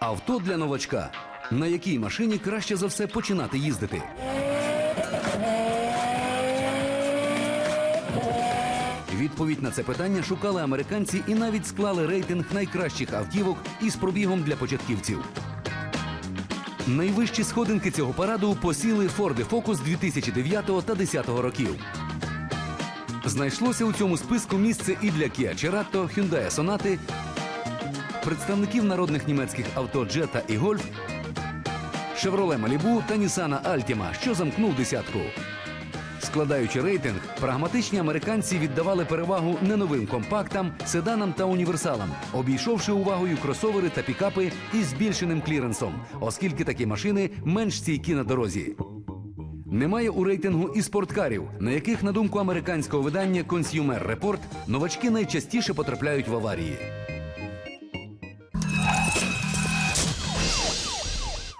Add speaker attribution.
Speaker 1: Авто для новачка. На якій машині краще за все починати їздити? Відповідь на це питання шукали американці і навіть склали рейтинг найкращих автівок із пробігом для початківців. Найвищі сходинки цього параду посіли Ford Focus 2009 та 2010 років. Знайшлося у цьому списку місце і для Kia Cerato, Hyundai Sonata, представників народних німецьких авто Jetta і Golf, Chevrolet Malibu та Nissan Altima, що замкнув десятку. Складаючи рейтинг, прагматичні американці віддавали перевагу не новим компактам, седанам та універсалам, обійшовши увагою кросовери та пікапи із збільшеним кліренсом, оскільки такі машини менш стійкі на дорозі. Немає у рейтингу і спорткарів, на яких, на думку американського видання Consumer Report, новачки найчастіше потрапляють в аварії.